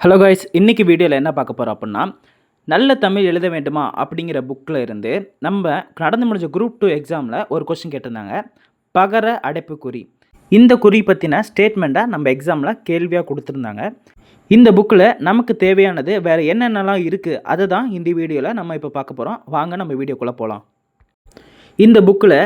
Hello guys இன்றைக்கி வீடியோவில் என்ன பார்க்க போகிறோம் அப்படின்னா நல்ல தமிழ் எழுத வேண்டுமா அப்படிங்கிற புக்கில் இருந்து நம்ம நடந்து முடிஞ்ச குரூப் டூ எக்ஸாமில் ஒரு கொஸ்டின் கேட்டிருந்தாங்க. பகர அடைப்பு குறி. இந்த குறி பற்றின ஸ்டேட்மெண்ட்டை நம்ம எக்ஸாமில் கேள்வியாக கொடுத்துருந்தாங்க. இந்த புக்கில் நமக்கு தேவையானது வேறு என்னென்னலாம் இருக்குது அதை தான் இந்த வீடியோவில் நம்ம இப்போ பார்க்க போகிறோம் வாங்க நம்ம வீடியோக்குள்ளே போகலாம் இந்த புக்கில்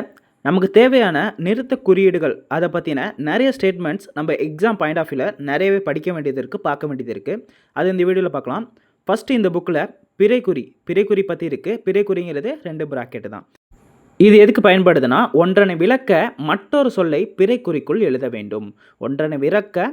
நமக்கு தேவையான நிறுத்த குறியீடுகள் அதை பற்றின நிறைய ஸ்டேட்மெண்ட்ஸ் நம்ம எக்ஸாம் பாயிண்ட் ஆஃப் வியூவில் நிறையவே படிக்க வேண்டியது இருக்குது பார்க்க வேண்டியது இருக்குது அது இந்த வீடியோவில் பார்க்கலாம். ஃபஸ்ட்டு இந்த புக்கில் பிறைக்குறி பிறைக்குறி பற்றி இருக்குது பிறைக்குறிங்கிறது ரெண்டு ப்ராக்கெட்டு தான். இது எதுக்கு பயன்படுதுன்னா ஒன்றனை விளக்க மற்றொரு சொல்லை பிறைக்குறிக்குள் எழுத வேண்டும். ஒன்றனை விளக்க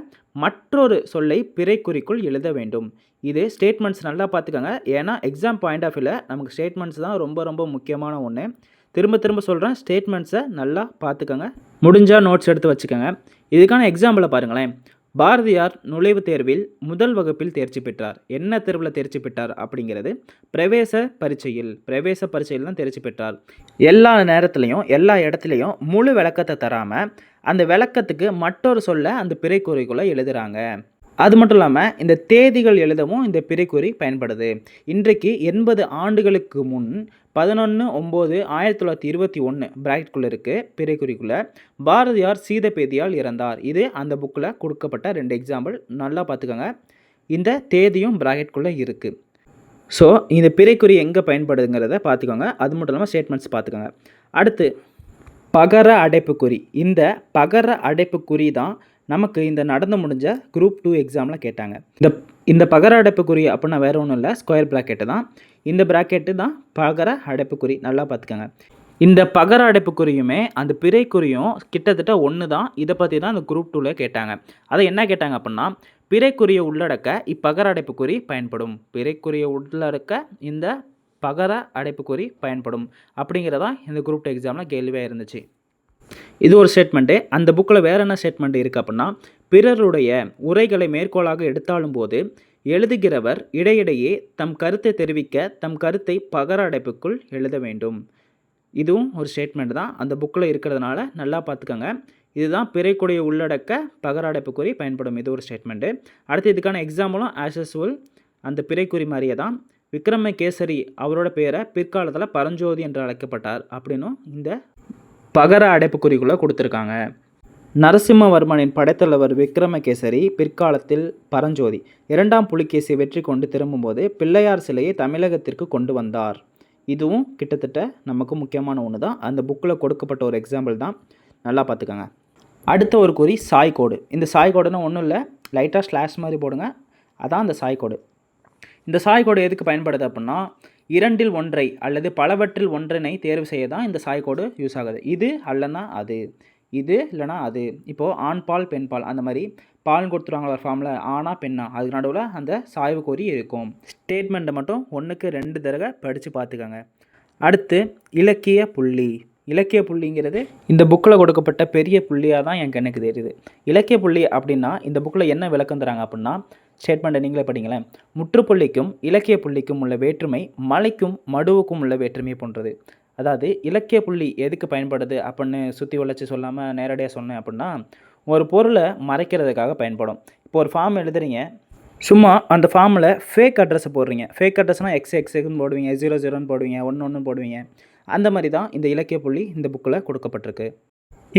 மற்றொரு சொல்லை பிறைக்குறிக்குள் எழுத வேண்டும். இது ஸ்டேட்மெண்ட்ஸ் நல்லா பார்த்துக்கோங்க. ஏன்னா எக்ஸாம் பாயிண்ட் ஆஃப் வியூவில் நமக்கு ஸ்டேட்மெண்ட்ஸ் தான் ரொம்ப ரொம்ப முக்கியமான ஒன்று திரும்ப திரும்ப சொல்கிறேன் ஸ்டேட்மெண்ட்ஸை நல்லா பார்த்துக்கோங்க. முடிஞ்சால் நோட்ஸ் எடுத்து வச்சுக்கோங்க. இதுக்கான எக்ஸாம்பிளை பாருங்களேன். பாரதியார் நுழைவுத் தேர்வில் முதல் வகுப்பில் தேர்ச்சி பெற்றார். என்ன தேர்வில் தேர்ச்சி பெற்றார் அப்படிங்கிறது பிரவேச பரீட்சையில் பிரவேச பரீட்சையில் தான் தேர்ச்சி பெற்றார். எல்லா நேரத்துலையும் எல்லா இடத்துலையும் முழு விளக்கத்தை தராமல் அந்த விளக்கத்துக்கு மற்றொரு சொல்ல அந்த பிறைக்குறைக்குள்ளே எழுதுகிறாங்க அது மட்டும் இல்லாமல் இந்த தேதிகள் எழுதவும் இந்த பிறைக்குறி பயன்படுது. இன்றைக்கு எண்பது ஆண்டுகளுக்கு முன் பதினொன்று ஒம்பது ஆயிரத்தி தொள்ளாயிரத்தி இருபத்தி ஒன்று ப்ராக்கெட்குள்ளே இருக்குது பிறைக்குறிக்குள்ளே. பாரதியார் சீதபேதியால் இறந்தார். இது அந்த புக்கில் கொடுக்கப்பட்ட ரெண்டு எக்ஸாம்பிள் நல்லா பார்த்துக்கோங்க. இந்த தேதியும் ப்ராக்கெட்குள்ளே இருக்குது ஸோ இந்த பிறைக்குறி எங்கே பயன்படுதுங்கிறத பார்த்துக்கோங்க. அது மட்டும் இல்லாமல் ஸ்டேட்மெண்ட்ஸ் பார்த்துக்கோங்க. அடுத்து பகர அடைப்புக்குறி. இந்த பகர அடைப்புக்குறி தான் நமக்கு இந்த நடந்து முடிஞ்ச குரூப் டூ எக்ஸாமில் கேட்டாங்க. இந்த இந்த பகர அடைப்புக்குறி அப்படின்னா வேறு ஒன்றும் இல்லை. ஸ்கொயர் ப்ராக்கெட்டு தான். இந்த ப்ராக்கெட்டு தான் பகர அடைப்புக்குறி. நல்லா பார்த்துக்கோங்க. இந்த பகர அடைப்புக்குறியுமே அந்த பிறைக்குறியும் கிட்டத்தட்ட ஒன்று தான். இதை பற்றி தான் அந்த குரூப் டூவில் கேட்டாங்க. அதை என்ன கேட்டாங்க அப்படின்னா பிறைக்குறியை உள்ளடக்க இப்பகர அடைப்புக்குறி பயன்படும். பிறைக்குறியை உள்ளடக்க இந்த பகர அடைப்புக்குறி பயன்படும். அப்படிங்கிறதான் இந்த குரூப் டூ எக்ஸாமில் கேள்வியாக இருந்துச்சு. இது ஒரு ஸ்டேட்மெண்ட்டு அந்த புக்கில் வேறு என்ன ஸ்டேட்மெண்ட் இருக்குது அப்படின்னா பிறருடைய உரைகளை மேற்கோளாக எடுத்தாலும் போது எழுதுகிறவர் இடையிடையே தம் கருத்தை தெரிவிக்க தம் கருத்தை பகர அடைப்புக்குள் எழுத வேண்டும். இதுவும் ஒரு ஸ்டேட்மெண்ட் தான். அந்த புக்கில் இருக்கிறதுனால நல்லா பார்த்துக்கோங்க. இதுதான் பிறைக்குடைய உள்ளடக்க பகர அடைப்புக்குறி பயன்படும். இது ஒரு ஸ்டேட்மெண்ட்டு அடுத்து இதுக்கான எக்ஸாம்பிளும் ஆஸ் அந்த பிறைக்குறி மாதிரியே தான். விக்ரம கேசரி அவரோட பேரை பிற்காலத்தில் பரஞ்சோதி என்று அழைக்கப்பட்டார் அப்படின்னும் இந்த பகர அடைப்புக்குறிக்குள்ளே கொடுத்துருக்காங்க. நரசிம்மவர்மனின் படைத்தலைவர் விக்ரமகேசரி பிற்காலத்தில் பரஞ்சோதி இரண்டாம் புலிகேசி வெற்றி கொண்டு திரும்பும்போது பிள்ளையார் சிலையை தமிழகத்திற்கு கொண்டு வந்தார். இதுவும் கிட்டத்தட்ட நமக்கு முக்கியமான ஒன்று தான் அந்த புக்கில் கொடுக்கப்பட்ட ஒரு எக்ஸாம்பிள் தான். நல்லா பார்த்துக்கோங்க. அடுத்த ஒரு குறி சாய்கோடு. இந்த சாய்கோடுன்னு ஒன்றும் இல்லை. லைட்டாக ஸ்லாஷ் மாதிரி போடுங்க. அதான் அந்த சாய்கோடு. இந்த சாய்கோடு எதுக்கு பயன்படுது அப்படின்னா இரண்டில் ஒன்றை அல்லது பலவற்றில் ஒன்றினை தேர்வு செய்ய தான் இந்த சாய்கோடு யூஸ் ஆகுது. இது அல்லனா அது? இது இல்லைனா அது. இப்போது ஆண் பால் பெண் பால் அந்த மாதிரி பால் கொடுத்துருவாங்களா ஒரு ஃபார்மில் ஆனா பெண்ணா அதுக்கு நடுவில் அந்த சாய்வு கோரி இருக்கும். ஸ்டேட்மெண்ட்டை மட்டும் ஒன்றுக்கு ரெண்டு தடவை படித்து பார்த்துக்கோங்க. அடுத்து இலக்கிய புள்ளி. இலக்கிய புள்ளிங்கிறது இந்த புக்கில் கொடுக்கப்பட்ட பெரிய புள்ளியாக தான் என் கண்ணுக்கு தெரியுது. இலக்கிய புள்ளி அப்படின்னா இந்த புக்கில் என்ன விளக்கம் தராங்க அப்படின்னா ஸ்டேட்மெண்ட்டை நீங்களே படிங்களேன். முற்றுப்புள்ளிக்கும் இலக்கிய புள்ளிக்கும் உள்ள வேற்றுமை மலைக்கும் மடுவுக்கும் உள்ள வேற்றுமை போன்றது. அதாவது இலக்கிய புள்ளி எதுக்கு பயன்படுது அப்படின்னு சுற்றி வளைச்சி சொல்லாமல் நேரடியாக சொன்னேன் அப்படின்னா ஒரு பொருளை மறைக்கிறதுக்காக பயன்படும். இப்போ ஒரு ஃபார்ம் எழுதுறீங்க. சும்மா அந்த ஃபார்மில் ஃபேக் அட்ரஸை போடுறீங்க. ஃபேக் அட்ரஸ்னால் எக்ஸ் எக்ஸ்னு போடுவீங்க ஜீரோ ஜீரோன்னு போடுவீங்க ஒன்று ஒன்று போடுவீங்க. அந்த மாதிரி தான் இந்த இலக்கிய புள்ளி இந்த புக்கில் கொடுக்கப்பட்டிருக்கு.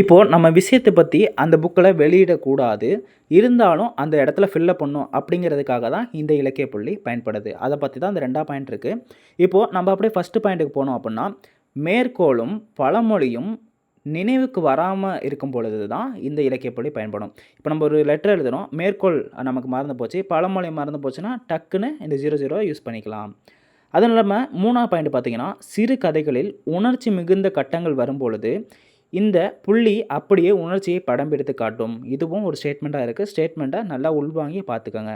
இப்போது நம்ம விஷயத்தை பற்றி அந்த புக்கில் வெளியிடக்கூடாது. இருந்தாலும் அந்த இடத்துல ஃபில்லப் பண்ணும் அப்படிங்கிறதுக்காக தான் இந்த இலக்கிய புள்ளி பயன்படுது. அதை பற்றி தான் அந்த ரெண்டாம் பாயிண்ட் இருக்குது இப்போது நம்ம அப்படியே ஃபஸ்ட்டு பாயிண்ட்டுக்கு போனோம் அப்படின்னா மேற்கோளும் பழமொழியும் நினைவுக்கு வராமல் இருக்கும் பொழுது தான் இந்த இலக்கியப்படி பயன்படும். இப்போ நம்ம ஒரு லெட்டர் எழுதுகிறோம் மேற்கோள் நமக்கு மறந்து போச்சு பழமொழி மறந்து போச்சுன்னா டக்குன்னு இந்த ஜீரோ ஜீரோ யூஸ் பண்ணிக்கலாம். அதுவும் இல்லாமல் மூணாவது பாயிண்ட் பார்த்திங்கன்னா சிறு கதைகளில் உணர்ச்சி மிகுந்த கட்டங்கள் வரும்பொழுது இந்த புள்ளி அப்படியே உணர்ச்சியை படம் பிடித்து காட்டும். இதுவும் ஒரு ஸ்டேட்மெண்ட்டாக இருக்குது ஸ்டேட்மெண்ட்டை நல்லா உள்வாங்கி பார்த்துக்கோங்க.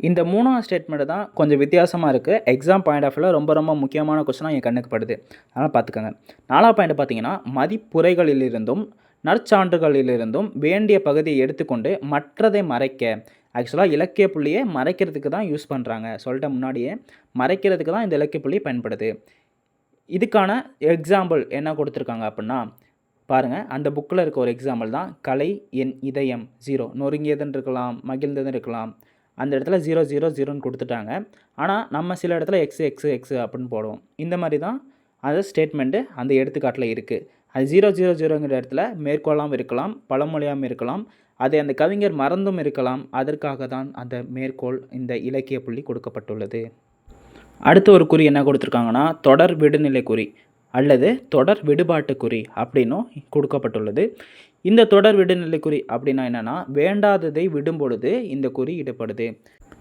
இந்த மூணாவது ஸ்டேட்மெண்ட்டு தான் கொஞ்சம் வித்தியாசமாக இருக்குது எக்ஸாம் பாயிண்ட் ஆஃப் ரொம்ப ரொம்ப முக்கியமான கொஸ்டினாக என் கண்ணுக்கு படுது. அதனால் பார்த்துக்கோங்க நாலாவது பாயிண்ட் பார்த்தீங்கன்னா மதிப்புரைகளிலிருந்தும் நற்சான்றுகளிலிருந்தும் வேண்டிய பகுதியை எடுத்துக்கொண்டு மற்றதை மறைக்க. ஆக்சுவலாக இலக்கிய புள்ளியை மறைக்கிறதுக்கு தான் யூஸ் பண்ணுறாங்க சொல்லிட்ட முன்னாடியே மறைக்கிறதுக்கு தான் இந்த இலக்கிய புள்ளி பயன்படுது. இதுக்கான எக்ஸாம்பிள் என்ன கொடுத்துருக்காங்க அப்படின்னா பாருங்கள் அந்த புக்கில் இருக்க ஒரு எக்ஸாம்பிள் தான் கலை என் இதயம் ஜீரோ நொறுங்கியதுன்னு இருக்கலாம் மகிழ்ந்ததுன்னு இருக்கலாம். அந்த இடத்துல ஜீரோ ஜீரோ ஜீரோன்னு கொடுத்துட்டாங்க. ஆனால் நம்ம சில இடத்துல எக்ஸ் எக்ஸ் எக்ஸ் அப்படின்னு போடுவோம். இந்த மாதிரி தான் அது ஸ்டேட்மெண்ட்டு அந்த எடுத்துக்காட்டில் இருக்குது அது ஜீரோ ஜீரோ ஜீரோங்கிற இடத்துல மேற்கோளாகவும் இருக்கலாம் பழமொழியாகவும் இருக்கலாம் அதை அந்த கவிஞர் மறந்தும் இருக்கலாம். அதற்காக தான் அந்த மேற்கோள் இந்த இலக்கிய புள்ளி கொடுக்கப்பட்டுள்ளது. அடுத்த ஒரு குறி என்ன கொடுத்துருக்காங்கன்னா தொடர் விடுநிலை குறி அல்லது தொடர் விடுபாட்டு குறி அப்படின்னும் கொடுக்கப்பட்டுள்ளது. இந்த தொடர் விடுநிலை குறி அப்படின்னா என்னென்னா வேண்டாததை விடும் பொழுது இந்த குறி இடப்படுது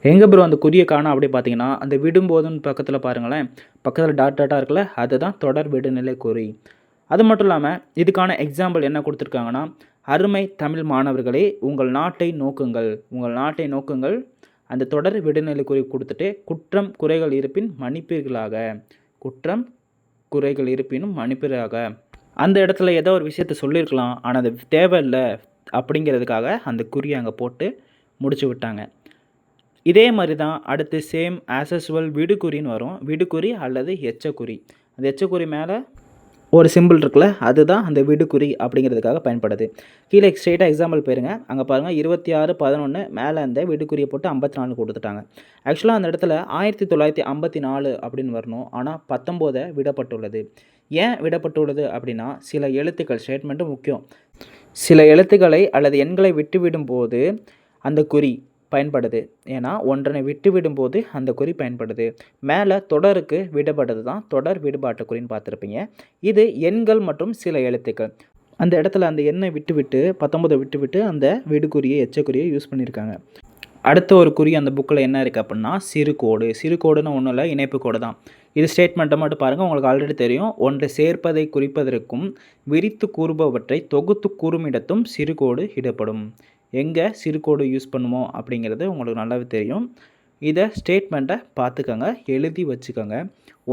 எங்கே ப்ரோ அந்த குறியை காணும் அப்படி பார்த்தீங்கன்னா அந்த விடும்போதுன்னு பக்கத்தில் பாருங்களேன் பக்கத்தில் டாட் டாட்டாக இருக்குல்ல அதுதான் தொடர் விடுநிலை குறி. அது மட்டும் இல்லாமல் இதுக்கான எக்ஸாம்பிள் என்ன கொடுத்துருக்காங்கன்னா அருமை தமிழ் மாணவர்களே உங்கள் நாட்டை நோக்குங்கள். உங்கள் நாட்டை நோக்குங்கள். அந்த தொடர் விடுநிலை குறி கொடுத்துட்டு குற்றம் குறைகள் இருப்பின் மன்னிப்பீர்களாக. குற்றம் குறைகள் இருப்பினும் மன்னிப்பீராக அந்த இடத்துல ஏதோ ஒரு விஷயத்த சொல்லியிருக்கலாம் ஆனால் அது தேவையில்லை அப்படிங்கிறதுக்காக அந்த குறியை அங்கே போட்டு முடிச்சு விட்டாங்க. இதே மாதிரி தான் அடுத்து சேம் ஆசஸ்வல் விடுகுறின்னு வரும். விடுகுறி அல்லது எச்சக்குறி அந்த எச்சக்குறி மேலே ஒரு சிம்பிள் இருக்குல்ல அதுதான் அந்த விடுக்குறி அப்படிங்கிறதுக்காக பயன்படுது. கீழே ஸ்ட்ரெயிட்டாக எக்ஸாம்பிள் போயிருங்க. அங்கே பாருங்கள் இருபத்தி ஆறு பதினொன்று மேலே அந்த விடுக்குறியை போட்டு ஐம்பத்தி நாலு கொடுத்துட்டாங்க. ஆக்சுவலாக அந்த இடத்துல ஆயிரத்தி தொள்ளாயிரத்தி ஐம்பத்தி நாலு அப்படின்னு வரணும். ஆனால் பத்தொம்போதை விடப்பட்டுள்ளது. ஏன் விடப்பட்டுள்ளது அப்படின்னா சில எழுத்துக்கள் ஸ்டேட்மெண்ட்டும் முக்கியம். சில எழுத்துக்களை அல்லது எண்களை விட்டுவிடும் போது அந்த குறி பயன்படுது. ஏன்னா ஒன்றனை விட்டு விடும்போது அந்த குறி பயன்படுது. மேலே தொடருக்கு விடுபடுறது தான் தொடர் விடுபாட்டு குறின்னு பார்த்துருப்பீங்க. இது எண்கள் மற்றும் சில எழுத்துக்கள். அந்த இடத்துல அந்த எண்ணை விட்டு விட்டு பத்தொம்பதை விட்டு விட்டு அந்த விடுகுறியை எச்சக்குறியை யூஸ் பண்ணியிருக்காங்க. அடுத்த ஒரு குறி அந்த புக்கில் என்ன இருக்குது அப்படின்னா சிறுகோடு சிறுகோடுன்னு ஒன்றும் இல்லை இணைப்பு கோடு தான். இது ஸ்டேட்மெண்ட்டை மட்டும் பாருங்கள் உங்களுக்கு ஆல்ரெடி தெரியும். ஒன்றை சேர்ப்பதை குறிப்பதற்கும் விரித்து கூறுபவற்றை தொகுத்து கூறுமிடத்தும் சிறுகோடு இடப்படும். எங்கே சிறுகோடு யூஸ் பண்ணுவோம் அப்படிங்கிறது உங்களுக்கு நல்லாவே தெரியும். இதை ஸ்டேட்மெண்ட்டை பார்த்துக்கோங்க எழுதி வச்சுக்கோங்க.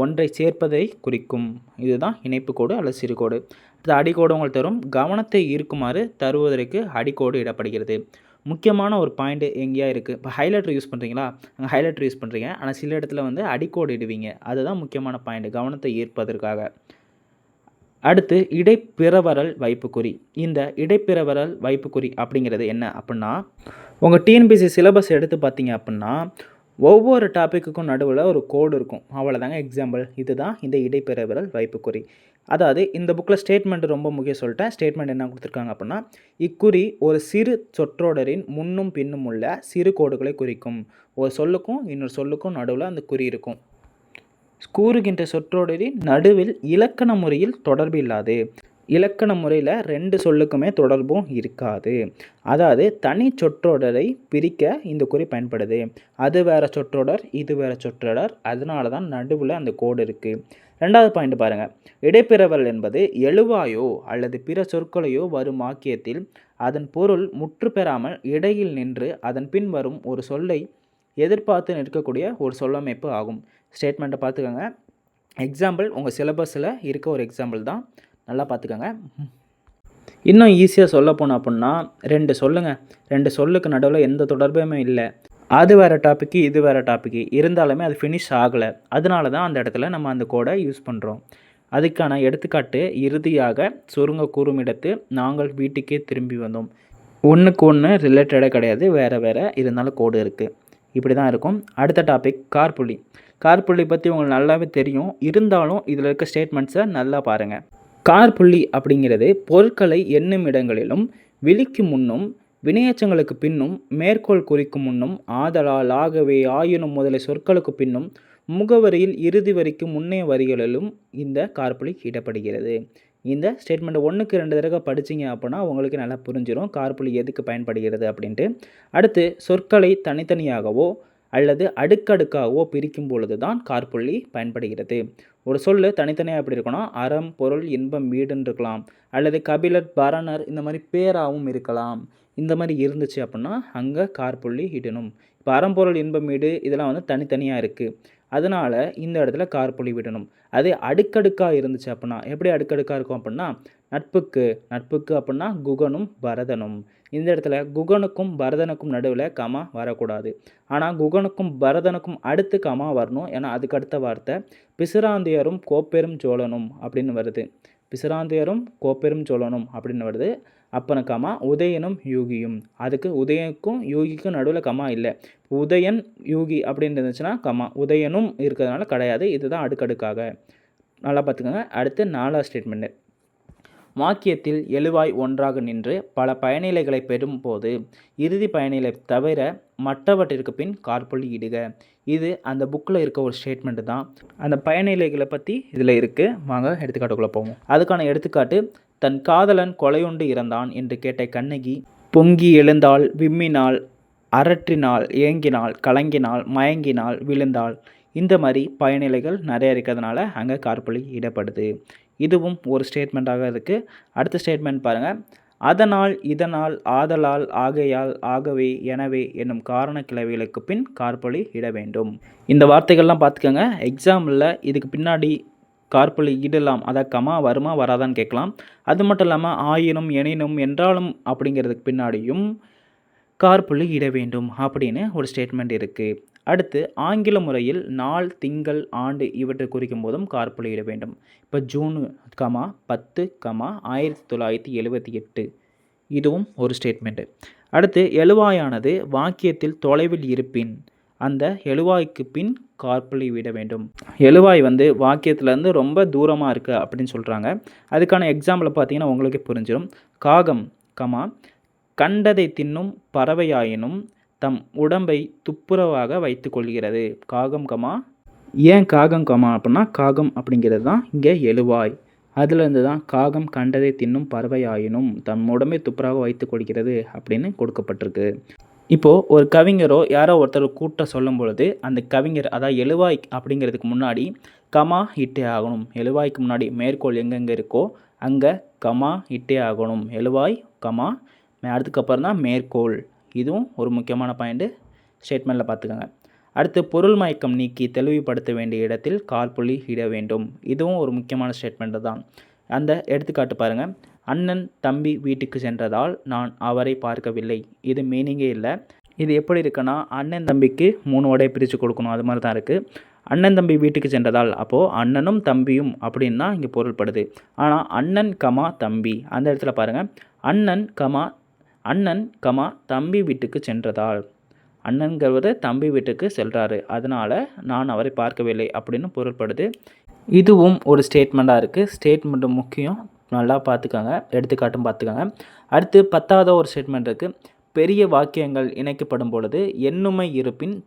ஒன்றை சேர்ப்பதை குறிக்கும். இதுதான் இணைப்பு கோடு அல்லது சிறுகோடு அடுத்த அடிக்கோடு உங்களுக்கு தரும். கவனத்தை ஈர்க்குமாறு தருவதற்கு அடிக்கோடு இடப்படுகிறது. முக்கியமான ஒரு பாயிண்ட் எங்கேயா இருக்குது இப்போ ஹைலைட்டர் யூஸ் பண்ணுறீங்களா அங்கே ஹைலைட்டர் யூஸ் பண்ணுறீங்க ஆனால் சில இடத்துல வந்து அடிக்கோடு இடுவீங்க. அதுதான் முக்கியமான பாயிண்ட் கவனத்தை ஈர்ப்பதற்காக. அடுத்து இடைப்பிறவரல் வைப்புக்குறி. இந்த இடைப்பிறவரல் வைப்புக்குறி அப்படிங்கிறது என்ன அப்படின்னா உங்கள் டிஎன்பிசி சிலபஸ் எடுத்து பார்த்தீங்க அப்படின்னா ஒவ்வொரு டாப்பிக்குக்கும் நடுவில் ஒரு கோடு இருக்கும். அவ்வளோதாங்க எக்ஸாம்பிள் இதுதான் இந்த இடைப்பிரவரல் வைப்புக்குறி. அதாவது இந்த புக்கில் ஸ்டேட்மெண்ட் ரொம்ப முக்கியம் சொல்லிட்டேன். ஸ்டேட்மெண்ட் என்ன கொடுத்துருக்காங்க அப்படின்னா இக்குறி ஒரு சிறு சொற்றொடரின் முன்னும் பின்னும் உள்ள சிறு கோடுகளை குறிக்கும். ஒரு சொல்லுக்கும் இன்னொரு சொல்லுக்கும் நடுவில் அந்த குறி இருக்கும். கூறுகின்ற சொற்றொடரின் நடுவில் இலக்கண முறையில் தொடர்பு இல்லாது. இலக்கண முறையில் ரெண்டு சொல்லுக்குமே தொடர்பும் இருக்காது. அதாவது தனி சொற்றொடரை பிரிக்க இந்த குறி பயன்படுது. அது வேற சொற்றொடர் இது வேற சொற்றொடர் அதனால தான் நடுவில் அந்த கோடு இருக்குது ரெண்டாவது பாயிண்ட் பாருங்கள் இடைப்பிறவல் என்பது எழுவாயோ அல்லது பிற சொற்களையோ வரும் வாக்கியத்தில் அதன் பொருள் முற்று பெறாமல் இடையில் நின்று அதன் பின் வரும் ஒரு சொல்லை எதிர்பார்த்து நிற்கக்கூடிய ஒரு சொல்லமைப்பு ஆகும். ஸ்டேட்மெண்ட்டை பார்த்துக்கோங்க. எக்ஸாம்பிள் உங்கள் சிலபஸில் இருக்க ஒரு எக்ஸாம்பிள் தான். நல்லா பார்த்துக்கோங்க. இன்னும் ஈஸியாக சொல்ல போனோம் அப்படின்னா ரெண்டு சொல்லுங்கள் ரெண்டு சொல்லுக்கு நடுவில் எந்த தொடர்புமே இல்லை. அது வேறு டாப்பிக்கு இது வேறு டாப்பிக்கு இருந்தாலுமே அது ஃபினிஷ் ஆகலை. அதனால தான் அந்த இடத்துல நம்ம அந்த கோடை யூஸ் பண்ணுறோம் அதுக்கான எடுத்துக்காட்டு இறுதியாக சுருங்க கூறுமிடத்து நாங்கள் வீட்டுக்கே திரும்பி வந்தோம். ஒன்றுக்கு ஒன்று ரிலேட்டடாக கிடையாது. வேறு வேறு இருந்தாலும் கோடு இருக்குது இப்படி தான் இருக்கும். அடுத்த டாபிக் கார்புள்ளி கார்புள்ளி பற்றி உங்களுக்கு நல்லாவே தெரியும். இருந்தாலும் இதில் இருக்க ஸ்டேட்மெண்ட்ஸை நல்லா பாருங்கள் கார்புள்ளி அப்படிங்கிறது பொருட்களை எண்ணும் இடங்களிலும் விழிக்கு முன்னும் வினையச்சங்களுக்கு பின்னும் மேற்கோள் குறிக்கும் முன்னும் ஆதலால் ஆகவே ஆயினும் முதலிய சொற்களுக்கு பின்னும் முகவரியில் இறுதி வரிக்கு முன்னைய வரிகளிலும் இந்த கார்புள்ளி இடப்படுகிறது இந்த ஸ்டேட்மெண்ட் ஒன்றுக்கு ரெண்டு தடவை படிச்சிங்க அப்படின்னா உங்களுக்கு நல்லா புரிஞ்சிடும் கார்புள்ளி எதுக்கு பயன்படுகிறது அப்படின்ட்டு. அடுத்து சொற்களை தனித்தனியாகவோ அல்லது அடுக்கடுக்காகவோ பிரிக்கும் பொழுது தான் கார்புள்ளி பயன்படுகிறது. ஒரு சொல் தனித்தனியாக எப்படி இருக்கணும் அறம் பொருள் இன்பம் வீடுன்னு இருக்கலாம். அல்லது கபிலர் பரணர் இந்த மாதிரி பேராகவும் இருக்கலாம். இந்த மாதிரி இருந்துச்சு அப்படின்னா அங்கே கார்புள்ளி இடணும். இப்போ அறம்பொருள் இன்பம் வீடு இதெல்லாம் வந்து தனித்தனியாக இருக்குது அதனால் இந்த இடத்துல கார்புள்ளி விடணும். அதே அடுக்கடுக்காக இருந்துச்சு அப்படின்னா எப்படி அடுக்கடுக்காக இருக்கும் அப்படின்னா நட்புக்கு நட்புக்கு அப்படின்னா குகனும் பரதனும். இந்த இடத்துல குகனுக்கும் பரதனுக்கும் நடுவில் கமா வரக்கூடாது. ஆனால் குகனுக்கும் பரதனுக்கும் அடுத்து கமா வரணும். ஏன்னா அதுக்கு அடுத்த வார்த்தை பிசிராந்தியரும் கோப்பெரும் சோழனும் அப்படின்னு வருது. பிசிராந்தியரும் கோப்பெரும் சோழனும் அப்படின்னு வருது. அப்புறம் கமா உதயனும் யூகியும். அதுக்கு உதயனுக்கும் யூகிக்கும் நடுவில் கமா இல்லை. உதயன் யூகி அப்படின்னு இருந்துச்சுன்னா கமா. உதயனும் இருக்கிறதுனால கிடையாது. இதுதான் அடுக்கடுக்காக. நல்லா பார்த்துக்கோங்க. அடுத்து நாலாவது ஸ்டேட்மெண்ட்டு வாக்கியத்தில் எழுவாய் ஒன்றாக நின்று பல பயனிலைகளை பெறும்போது இறுதி பயனிலை தவிர மற்றவற்றிற்கு பின் காற்பொழி இடுக. இது அந்த புக்கில் இருக்க ஒரு ஸ்டேட்மெண்ட்டு தான். அந்த பயனிலைகளை பற்றி இதில் இருக்குது வாங்க எடுத்துக்காட்டுக்குள்ளே போவோம். அதுக்கான எடுத்துக்காட்டு தன் காதலன் கொலையுண்டு இறந்தான் என்று கேட்ட கண்ணகி பொங்கி எழுந்தாள் விம்மினாள் அரற்றினால் ஏங்கினால் கலங்கினால் மயங்கினால் விழுந்தாள். இந்த மாதிரி பயனிலைகள் நிறைய இருக்கிறதுனால அங்கே கார்புலி இடப்படுது. இதுவும் ஒரு ஸ்டேட்மெண்ட்டாக இருக்குது அடுத்த ஸ்டேட்மெண்ட் பாருங்கள் அதனால் இதனால் ஆதலால் ஆகையால் ஆகவே எனவே என்னும் காரண கிளவிகளுக்கு பின் காற்பொழி இட வேண்டும். இந்த வார்த்தைகள்லாம் பார்த்துக்கோங்க. எக்ஸாமில் இதுக்கு பின்னாடி காற்பொழி இடலாம். அதை கமா வருமா வராதான்னு கேட்கலாம். அது மட்டும் இல்லாமல் ஆயினும் எனினும் என்றாலும் அப்படிங்கிறதுக்கு பின்னாடியும் காற்புள்ளி இட வேண்டும் அப்படின்னு ஒரு ஸ்டேட்மெண்ட் இருக்குது அடுத்து ஆங்கில முறையில் நாள் திங்கள் ஆண்டு இவற்றை குறிக்கும் போதும் காற்புள்ளியிட வேண்டும். இப்போ ஜூன் கமா பத்து கமா ஆயிரத்தி தொள்ளாயிரத்தி எழுபத்தி எட்டு. இதுவும் ஒரு ஸ்டேட்மெண்ட்டு அடுத்து எழுவாயானது வாக்கியத்தில் தொலைவில் இருப்பின். அந்த எழுவாய்க்கு பின் காற்புள்ளி விட வேண்டும். எழுவாய் வந்து வாக்கியத்துலேருந்து ரொம்ப தூரமாக இருக்குது அப்படின்னு சொல்கிறாங்க அதுக்கான எக்ஸாம்பிள் பார்த்தீங்கன்னா உங்களுக்கே புரிஞ்சிடும் காகம் கமா கண்டதை தின்னும் பறவையாயினும் தம் உடம்பை துப்புரவாக வைத்து கொள்கிறது. காகம் கமா? ஏன் காகம் கமா அப்படின்னா காகம் அப்படிங்கிறது தான் இங்கே எழுவாய். அதுலேருந்து தான் காகம் கண்டதை தின்னும் பறவையாயினும் தம் உடம்பை துப்புரவாக வைத்து கொள்கிறது அப்படின்னு கொடுக்கப்பட்டிருக்கு. இப்போது ஒரு கவிஞரோ யாரோ ஒருத்தர் கூட்ட சொல்லும் பொழுது அந்த கவிஞர் அதாவது எழுவாய் அப்படிங்கிறதுக்கு முன்னாடி கமா இட்டே ஆகணும். எழுவாய்க்கு முன்னாடி மேற்கோள் எங்கெங்கே இருக்கோ அங்கே கமா இட்டே ஆகணும். எழுவாய் கமா மே- அதுக்கப்புறம் தான் மேற்கோள். இதுவும் ஒரு முக்கியமான பாயிண்ட்டு ஸ்டேட்மெண்ட்டில் பார்த்துக்கோங்க. அடுத்து பொருள் மயக்கம் நீக்கி தெளிவுபடுத்த வேண்டிய இடத்தில் கால்புள்ளி இட வேண்டும். இதுவும் ஒரு முக்கியமான ஸ்டேட்மெண்ட்டு தான். அந்த எடுத்துக்காட்டு பாருங்கள் அண்ணன் தம்பி வீட்டுக்கு சென்றதால் நான் அவரை பார்க்கவில்லை. இது மீனிங்கே இல்லை. இது எப்படி இருக்குன்னா அண்ணன் தம்பிக்கு மூணு வடையை பிரித்து கொடுக்கணும். அது மாதிரி தான் இருக்குது அண்ணன் தம்பி வீட்டுக்கு சென்றதால் அப்போது அண்ணனும் தம்பியும் அப்படின்னு தான் இங்கே பொருள்படுது. ஆனால் அண்ணன் கமா தம்பி. அந்த இடத்துல பாருங்கள் அண்ணன் கமா அண்ணன் கமா தம்பி வீட்டுக்கு சென்றதால். அண்ணன்கிறவர் தம்பி வீட்டுக்கு செல்கிறாரு அதனால் நான் அவரை பார்க்கவில்லை அப்படின்னு பொருள்படுது. இதுவும் ஒரு ஸ்டேட்மெண்ட்டாக இருக்குது ஸ்டேட்மெண்ட்டு முக்கியம். நல்லா பார்த்துக்கோங்க. எடுத்துக்காட்டும் பார்த்துக்கோங்க. அடுத்து பத்தாவது ஒரு ஸ்டேட்மெண்ட் இருக்குது பெரிய வாக்கியங்கள் இணைக்கப்படும் பொழுது எண்ணுமை இருப்பின்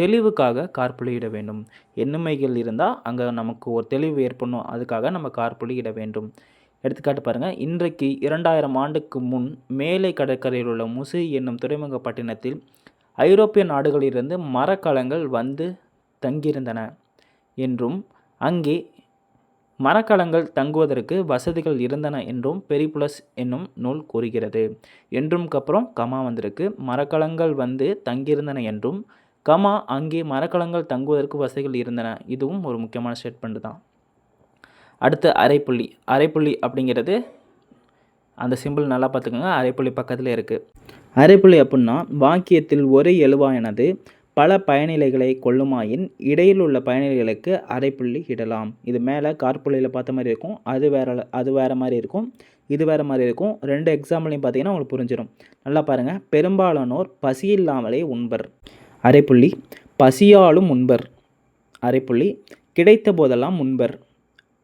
தெளிவுக்காக காற்புள்ளி வேண்டும். எண்ணுமைகள் இருந்தால் அங்கே நமக்கு ஒரு தெளிவு ஏற்படணும். அதுக்காக நம்ம காற்புள்ளி இட வேண்டும். எடுத்துக்காட்டு பாருங்கள் இன்றைக்கு இரண்டாயிரம் ஆண்டுக்கு முன் மேலை கடற்கரையில் உள்ள முசு என்னும் துறைமுகப்பட்டினத்தில் ஐரோப்பிய நாடுகளிலிருந்து மரக்கலங்கள் வந்து தங்கியிருந்தன என்றும் அங்கே மரக்கலங்கள் தங்குவதற்கு வசதிகள் இருந்தன என்றும் பெரிபுலஸ் என்னும் நூல் கூறுகிறது. என்றும்க்கு அப்புறம் கமா வந்திருக்கு. மரக்கலங்கள் வந்து தங்கியிருந்தன என்றும் கமா அங்கே மரக்கலங்கள் தங்குவதற்கு வசதிகள் இருந்தன. இதுவும் ஒரு முக்கியமான ஸ்டேட்மெண்ட் தான். அடுத்து அரைப்புள்ளி. அரைப்புள்ளி அப்படிங்கிறது அந்த சிம்பிள் நல்லா பார்த்துக்கோங்க. அரைப்புள்ளி பக்கத்தில் இருக்குது அரைப்புள்ளி அப்படின்னா வாக்கியத்தில் ஒரு எழுவாயானது பல பயனிலைகளை கொள்ளுமாயின் இடையில் உள்ள பயனிலைகளுக்கு அரைப்புள்ளி இடலாம். இது மேலே கார்புள்ளியில் பார்த்த மாதிரி இருக்கும். அது வேற அது வேறு மாதிரி இருக்கும். இது வேறு மாதிரி இருக்கும். ரெண்டு எக்ஸாம்பிளையும் பார்த்தீங்கன்னா உங்களுக்கு புரிஞ்சிடும் நல்லா பாருங்கள் பெரும்பாலானோர் பசி இல்லாமலே உண்பர். அரைப்புள்ளி பசியாலும் உண்பர். அரைப்புள்ளி கிடைத்த போதெல்லாம் உண்பர்.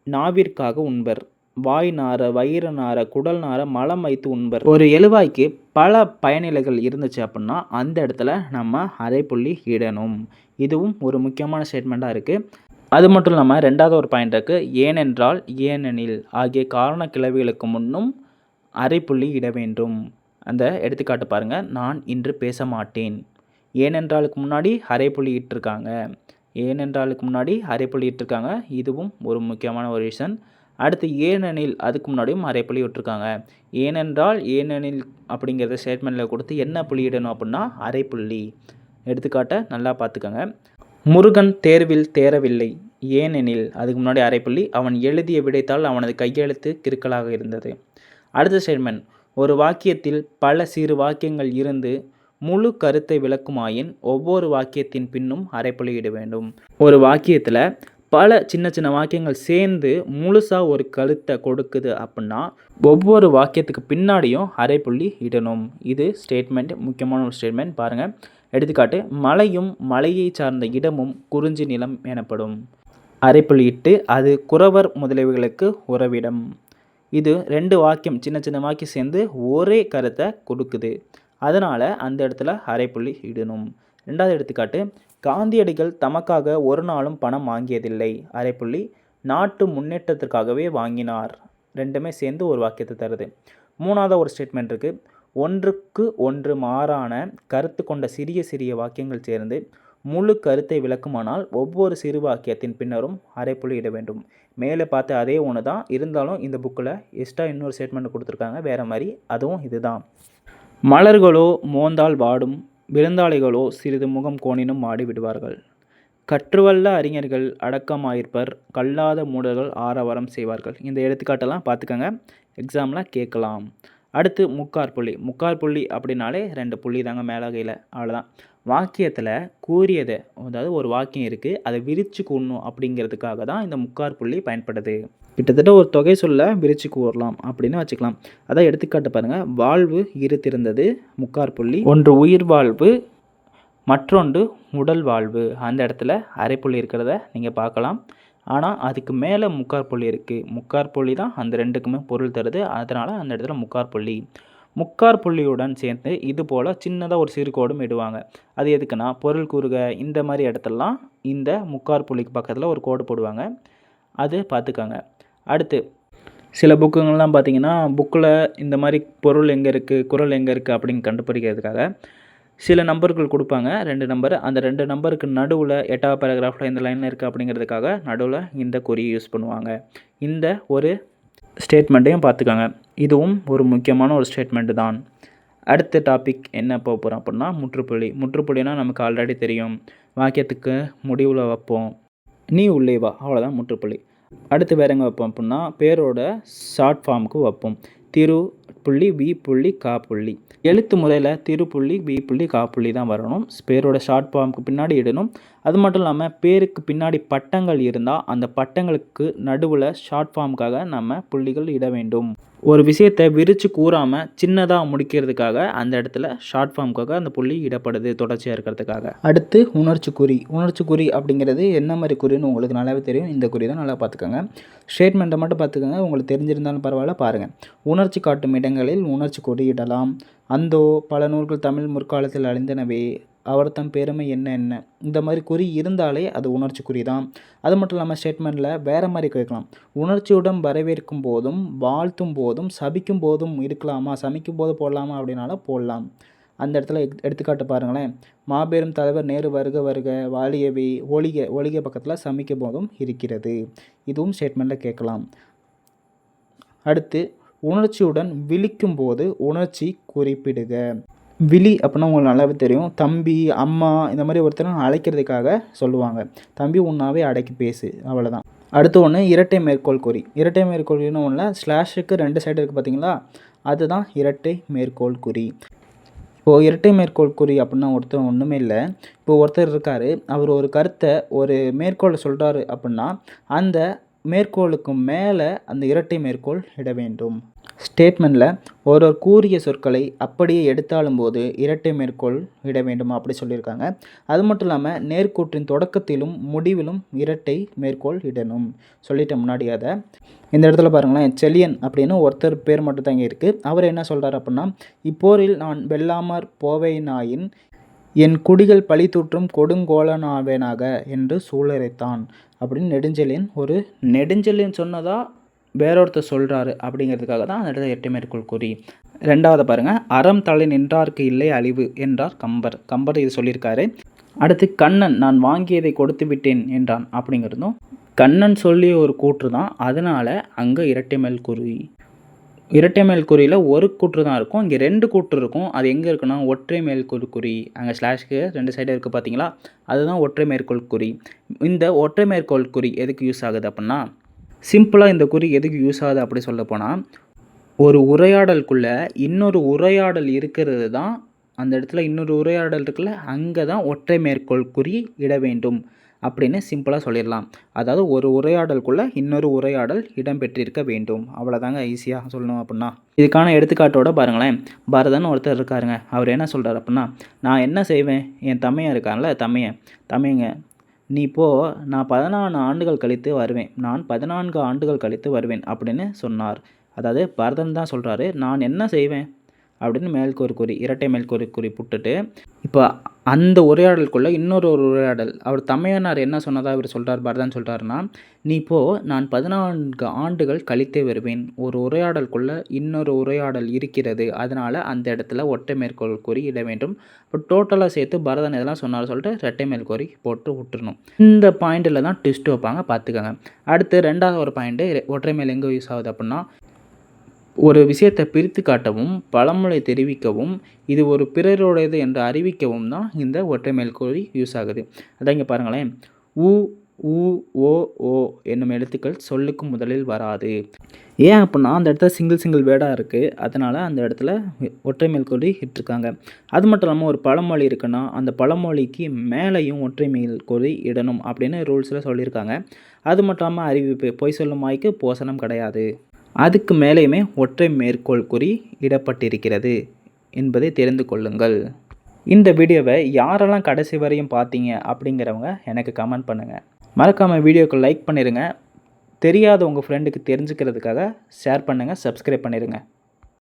நாவிற்காக உண்பர். வாய் நார வயிறு நார குடல் நார மலம் வைத்து உண்பர். ஒரு எழுவாய்க்கு பல பயனிலைகள் இருந்துச்சு அப்படின்னா அந்த இடத்துல நம்ம அரைப்புள்ளி இடணும். இதுவும் ஒரு முக்கியமான ஸ்டேட்மெண்ட்டாக இருக்குது அது மட்டும் இல்லாமல் ரெண்டாவது ஒரு பாயிண்ட் இருக்குது ஏனென்றால் ஏனெனில் ஆகிய காரண கிளவிகளுக்கு முன்னும் அரைப்புள்ளி இட வேண்டும். அந்த எடுத்துக்காட்டு பாருங்கள் நான் இன்று பேச மாட்டேன். ஏனென்றாலுக்கு முன்னாடி அரைப்புள்ளி இட்டிருக்காங்க. ஏனென்றாலுக்கு முன்னாடி அரைப்புள்ளி இட்டிருக்காங்க. இதுவும் ஒரு முக்கியமான ஒரு ரீசன் அடுத்து ஏனெனில் அதுக்கு முன்னாடியும் அரைப்புள்ளி விட்டுருக்காங்க. ஏனென்றால் ஏனெனில் அப்படிங்கிறத ஸ்டேட்மெண்ட்டில் கொடுத்து என்ன புள்ளியிடணும் அப்படின்னா அரைப்புள்ளி. எடுத்துக்காட்ட நல்லா பார்த்துக்கோங்க. முருகன் தேர்வில் தேரவில்லை. ஏனெனில் அதுக்கு முன்னாடி அரைப்புள்ளி. அவன் எழுதிய விடைத்தால் அவனது கையெழுத்து கிறுக்கலாக இருந்தது. அடுத்த ஸ்டேட்மெண்ட் ஒரு வாக்கியத்தில் பல சிறு வாக்கியங்கள் இருந்து முழு கருத்தை விளக்குமாயின் ஒவ்வொரு வாக்கியத்தின் பின்னும் அரைப்புள்ளி இட வேண்டும். ஒரு வாக்கியத்தில் பல சின்ன சின்ன வாக்கியங்கள் சேர்ந்து முழுசாக ஒரு கருத்தை கொடுக்குது அப்படின்னா ஒவ்வொரு வாக்கியத்துக்கு பின்னாடியும் அரைப்புள்ளி இடணும். இது ஸ்டேட்மெண்ட் முக்கியமான ஒரு ஸ்டேட்மெண்ட் பாருங்கள் எடுத்துக்காட்டு மலையும் மலையை சார்ந்த இடமும் குறிஞ்சி நிலம் எனப்படும். அரைப்புள்ளியிட்டு அது குறவர் முதலியவைகளுக்கு உறவிடம். இது ரெண்டு வாக்கியம் சின்ன சின்ன வாக்கியம் சேர்ந்து ஒரே கருத்தை கொடுக்குது. அதனால் அந்த இடத்துல அரைப்புள்ளி இடணும். ரெண்டாவது எடுத்துக்காட்டு காந்தியடிகள் தமக்காக ஒரு நாளும் பணம் வாங்கியதில்லை. அரைப்புள்ளி நாட்டு முன்னேற்றத்திற்காகவே வாங்கினார். ரெண்டுமே சேர்ந்து ஒரு வாக்கியத்தை தருது. மூணாவது ஒரு ஸ்டேட்மெண்ட் இருக்குது ஒன்றுக்கு ஒன்று மாறான கருத்து கொண்ட சிறிய சிறிய வாக்கியங்கள் சேர்ந்து முழு கருத்தை விளக்குமானால் ஒவ்வொரு சிறு வாக்கியத்தின் பின்னரும் அரைப்புள்ளி இட வேண்டும். மேலே பார்த்த அதே ஒன்று தான் இருந்தாலும் இந்த புக்கில் எக்ஸ்ட்ரா இன்னொரு ஸ்டேட்மெண்ட் கொடுத்துருக்காங்க. வேறு மாதிரி. அதுவும் இதுதான். மலர்களோ மோந்தால் வாடும் விருந்தாளிகளோ சிறிது முகம் கோணினும் ஆடி விடுவார்கள். கற்றுவல்ல அறிஞர்கள் அடக்கமாயிருப்பர் கல்லாத மூடர்கள் ஆரவாரம் செய்வார்கள். இந்த எடுத்துக்காட்டெல்லாம் பார்த்துக்கோங்க. எக்ஸாமில் கேட்கலாம். அடுத்து முக்கார் புள்ளி முக்கார் புள்ளி அப்படின்னாலே ரெண்டு புள்ளி தாங்க மேலகையில். அவ்வளோதான் வாக்கியத்தில் கூறியதை அதாவது ஒரு வாக்கியம் இருக்குது அதை விரித்து கூடணும் அப்படிங்கிறதுக்காக தான் இந்த முக்கார் புள்ளி பயன்படுது. கிட்டத்தட்ட ஒரு தொகை சொல்ல விரிச்சு கூறலாம் அப்படின்னு வச்சுக்கலாம். அதான் எடுத்துக்காட்டு பாருங்கள் வாழ்வு இருத்திருந்தது முக்கார் புள்ளி. ஒன்று உயிர் வாழ்வு மற்றொன்று உடல் வாழ்வு. அந்த இடத்துல அரைப்புள்ளி இருக்கிறத நீங்கள் பார்க்கலாம். ஆனால் அதுக்கு மேலே முக்கார் புள்ளி இருக்குது முக்கார் புள்ளி தான் அந்த ரெண்டுக்குமே பொருள் தருது. அதனால் அந்த இடத்துல முக்கார் புள்ளி. முக்கார் புள்ளியுடன் சேர்ந்து இது போல் சின்னதாக ஒரு சிறு கோடும் இடுவாங்க. அது எதுக்குன்னா பொருள் கூறுக இந்த மாதிரி இடத்துலலாம் இந்த முக்கார் புள்ளிக்கு பக்கத்தில் ஒரு கோடு போடுவாங்க. அது பார்த்துக்கோங்க அடுத்து சில புக்குங்கள்லாம் பார்த்தீங்கன்னா புக்கில் இந்த மாதிரி பொருள் எங்கே இருக்குது குரல் எங்கே இருக்குது அப்படின்னு கண்டுபிடிக்கிறதுக்காக சில நம்பர்கள் கொடுப்பாங்க. ரெண்டு நம்பர். அந்த ரெண்டு நம்பருக்கு நடுவில் எட்டாவது பேராகிராஃபில் இந்த லைனில் இருக்குது அப்படிங்கிறதுக்காக நடுவில் இந்த குறியை யூஸ் பண்ணுவாங்க. இந்த ஒரு ஸ்டேட்மெண்ட்டையும் பார்த்துக்கோங்க. இதுவும் ஒரு முக்கியமான ஒரு ஸ்டேட்மெண்ட்டு தான். அடுத்த டாபிக் என்ன போக போகிறோம் அப்படின்னா முற்றுப்புள்ளி. முற்றுப்புள்ளினா நமக்கு ஆல்ரெடி தெரியும். வாக்கியத்துக்கு முடிவில் வைப்போம். நீ உள்ளே வா. அவ்வளோதான் முற்றுப்புள்ளி. அடுத்து வேற எங்கே வைப்போம் அப்படின்னா பேரோட ஷார்ட் ஃபார்முக்கு வைப்போம். திரு புள்ளி வி புள்ளி கா புள்ளி. எழுத்து முறையில் திரு புள்ளி வி புள்ளி கா புள்ளி தான் வரணும். பேரோட ஷார்ட் ஃபார்முக்கு பின்னாடி இடணும். அது மட்டும் இல்லாமல் பேருக்கு பின்னாடி பட்டங்கள் இருந்தால் அந்த பட்டங்களுக்கு நடுவில் ஷார்ட் ஃபார்முக்காக நம்ம புள்ளிகள் இட வேண்டும். ஒரு விஷயத்தை விரித்து கூறாமல் சின்னதாக முடிக்கிறதுக்காக அந்த இடத்துல ஷார்ட் ஃபார்முக்காக அந்த புள்ளி இடப்படுது தொடர்ச்சியாக இருக்கிறதுக்காக. அடுத்து உணர்ச்சி குறி. உணர்ச்சி குறி அப்படிங்கிறது என்ன மாதிரி குறின்னு உங்களுக்கு நல்லாவே தெரியும். இந்த குறி தான் நல்லா பார்த்துக்கோங்க. ஸ்டேட்மெண்ட்டை மட்டும் பார்த்துக்கோங்க. உங்களுக்கு தெரிஞ்சிருந்தாலும் பரவாயில்ல பாருங்கள் உணர்ச்சி காட்டும் இடங்களில் உணர்ச்சி கொடி இடலாம். அந்தோ பல நூல்கள் தமிழ் முற்காலத்தில் அழிந்தனவே அவர் தம் பெருமை என்ன என்ன? இந்த மாதிரி குறி இருந்தாலே அது உணர்ச்சி குறி தான் அது மட்டும் இல்லாமல் ஸ்டேட்மெண்ட்டில் வேறு மாதிரி கேட்கலாம் உணர்ச்சியுடன் வரவேற்கும் போதும் வாழ்த்தும் போதும் சபிக்கும் போதும் இருக்கலாமா? சமைக்கும் போது போடலாமா அப்படின்னால போடலாம். அந்த இடத்துல எடுத்துக்காட்டு பாருங்களேன். மாபெரும் தலைவர் நேரு வருக வருக வாலியவை ஒளிக ஒளிக பக்கத்தில் சமைக்கும் போதும் இருக்கிறது. இதுவும் ஸ்டேட்மெண்ட்டில் கேட்கலாம். அடுத்து உணர்ச்சியுடன் விழிக்கும் போது உணர்ச்சி குறிப்பிடுக. விழி அப்படின்னா உங்களுக்கு நல்லாவே தெரியும். தம்பி அம்மா இந்த மாதிரி ஒருத்தரை அழைக்கிறதுக்காக சொல்லுவாங்க. தம்பி உன்னாவே அடைக்கி பேசு. அவ்வளோதான் அடுத்து ஒன்று இரட்டை மேற்கோள் குறி. இரட்டை மேற்கோள் குறின்னு ஒன்றில் ஸ்லாஷுக்கு ரெண்டு சைடு இருக்குது பார்த்தீங்களா அதுதான் இரட்டை மேற்கோள் குறி. இப்போது இரட்டை மேற்கோள் குறி அப்படின்னா ஒருத்தர் ஒன்றுமே இல்லை. இப்போ ஒருத்தர் இருக்கார். அவர் ஒரு கருத்தை ஒரு மேற்கோளை சொல்கிறாரு அப்படின்னா அந்த மேற்கோளுக்கு மேலே அந்த இரட்டை மேற்கோள் இட வேண்டும். ஸ்டேட்மெண்ட்டில் ஒரு ஒரு கூறிய சொற்களை அப்படியே எடுத்தாலும் போது இரட்டை மேற்கோள் இட வேண்டும்? அப்படி சொல்லியிருக்காங்க. அது மட்டும் இல்லாமல் நேர்கூற்றின் தொடக்கத்திலும் முடிவிலும் இரட்டை மேற்கோள் இடணும். சொல்லிட்டேன் முன்னாடி அதை. இந்த இடத்துல பாருங்களேன். செலியன் அப்படின்னு ஒருத்தர் பேர் மட்டும் தான் இங்கே இருக்குது அவர் என்ன சொல்கிறார் அப்படின்னா இப்போரில் நான் வெல்லாமற் போவேனாயின் என் குடிகள் பழி தூற்றும் கொடுங்கோலனாவேனாக என்று சூழரைத்தான் அப்படின்னு நெடுஞ்செலியன் ஒரு நெடுஞ்செலியன் சொன்னதா வேறொருத்தர் சொல்கிறாரு அப்படிங்கிறதுக்காக தான் அந்த இடத்துல எட்டு மேற்கோள் கூறி. ரெண்டாவது பாருங்கள் அறம் தலை நின்றார்க்கு இல்லை அழிவு என்றார் கம்பர். கம்பர் இது சொல்லியிருக்காரு. அடுத்து கண்ணன் நான் வாங்கியதை கொடுத்து விட்டேன் என்றான் அப்படிங்கிறதும் கண்ணன் சொல்லிய ஒரு கூற்று தான். அதனால் அங்கே இரட்டை மேல் குறி. இரட்டை மேல் குறியில் ஒரு கூற்று தான் இருக்கும். இங்கே ரெண்டு கூற்று இருக்கும். அது எங்கே இருக்குன்னா ஒற்றை மேற்கோள் குறி அங்கே ஸ்லாஷ்க்கு ரெண்டு சைடு இருக்குது பார்த்தீங்களா அதுதான் ஒற்றை மேற்கோள் குறி. இந்த ஒற்றை மேற்கோள் குறி எதுக்கு யூஸ் ஆகுது அப்படின்னா சிம்பிளாக இந்த குறி எதுக்கு யூஸ் ஆகுது அப்படி சொல்ல போனால் ஒரு உரையாடலுக்குள்ளே இன்னொரு உரையாடல் இருக்கிறது தான் அந்த இடத்துல இன்னொரு உரையாடல் இருக்குல்ல அங்கே தான் ஒற்றை மேற்கோள் குறி இட வேண்டும் அப்படின்னு சிம்பிளாக சொல்லிடலாம். அதாவது ஒரு உரையாடலுக்குள்ளே இன்னொரு உரையாடல் இடம்பெற்றிருக்க வேண்டும். அவ்வளோதாங்க ஈஸியாக சொல்லணும் அப்படின்னா. இதுக்கான எடுத்துக்காட்டோட பாருங்களேன். பரதன் ஒருத்தர் இருக்காருங்க. அவர் என்ன சொல்கிறார் அப்படின்னா நான் என்ன செய்வேன்? என் தமையன் இருக்கான்ல தமையன். தமையங்க நீ போ நான் பதினான்கு ஆண்டுகள் கழித்து வருவேன். நான் பதினான்கு ஆண்டுகள் கழித்து வருவேன் அப்படின்னு சொன்னார். அதாவது பரதன் தான் சொல்கிறாரு நான் என்ன செய்வேன்? அப்படின்னு மேல்கோரி குறி இரட்டை மேல்கோரி குறி புட்டுட்டு இப்போ அந்த உரையாடலுக்குள்ளே இன்னொரு ஒரு உரையாடல். அவர் தமையனார் என்ன சொன்னதாக இவர் சொல்கிறார் பரதன் சொல்கிறாருன்னா நீ இப்போ நான் பதினான்கு ஆண்டுகள் கழித்தே வருவேன். ஒரு உரையாடலுக்குள்ளே இன்னொரு உரையாடல் இருக்கிறது. அதனால் அந்த இடத்துல ஒட்டை மேற்கோள் குறி இட வேண்டும். இப்போ டோட்டலாக சேர்த்து பரதன் இதெல்லாம் சொன்னார் சொல்லிட்டு ரெட்டை மேற்கோரி போட்டு விட்டுருணும் இந்த பாயிண்டில் தான் ட்விஸ்ட் வைப்பாங்க பார்த்துக்கோங்க அடுத்து ரெண்டாவது ஒரு பாயிண்ட்டு ஒற்றை மேல் எங்கே யூஸ் ஆகுது அப்படின்னா ஒரு விஷயத்தை பிரித்து காட்டவும் பழமொழி தெரிவிக்கவும் இது ஒரு பிறருடையது என்று அறிவிக்கவும் தான் இந்த ஒற்றை மேல்கோழி யூஸ் ஆகுது. அதான் இங்கே பாருங்களேன். உ உ ஓ ஓ என்னும் எழுத்துக்கள் சொல்லுக்கு முதலில் வராது. ஏன் அப்படின்னா அந்த இடத்துல சிங்கிள் சிங்கிள் வேர்டாக இருக்குது அதனால் அந்த இடத்துல ஒற்றை மேல்கோழி இட்டிருக்காங்க. அது மட்டும் இல்லாமல் ஒரு பழமொழி இருக்குன்னா அந்த பழமொழிக்கு மேலேயும் ஒற்றை மேல்கோழி இடணும் அப்படின்னு ரூல்ஸில் சொல்லியிருக்காங்க. அது மட்டும் இல்லாமல் அறிவிப்பு பொய் சொல்லும் வாய்க்கு போசனம் கிடையாது. அதுக்கு மேலேயுமே ஒற்றை மேற்கோள் குறி இடப்பட்டிருக்கிறது என்பதை தெரிந்து கொள்ளுங்கள். இந்த வீடியோவை யாரெல்லாம் கடைசி வரையும் பார்த்தீங்க அப்படிங்கிறவங்க எனக்கு கமெண்ட் பண்ணுங்கள் மறக்காமல் வீடியோக்கு லைக் பண்ணிடுங்க தெரியாத உங்கள் ஃப்ரெண்டுக்கு தெரிஞ்சுக்கிறதுக்காக ஷேர் பண்ணுங்கள் சப்ஸ்கிரைப் பண்ணிடுங்க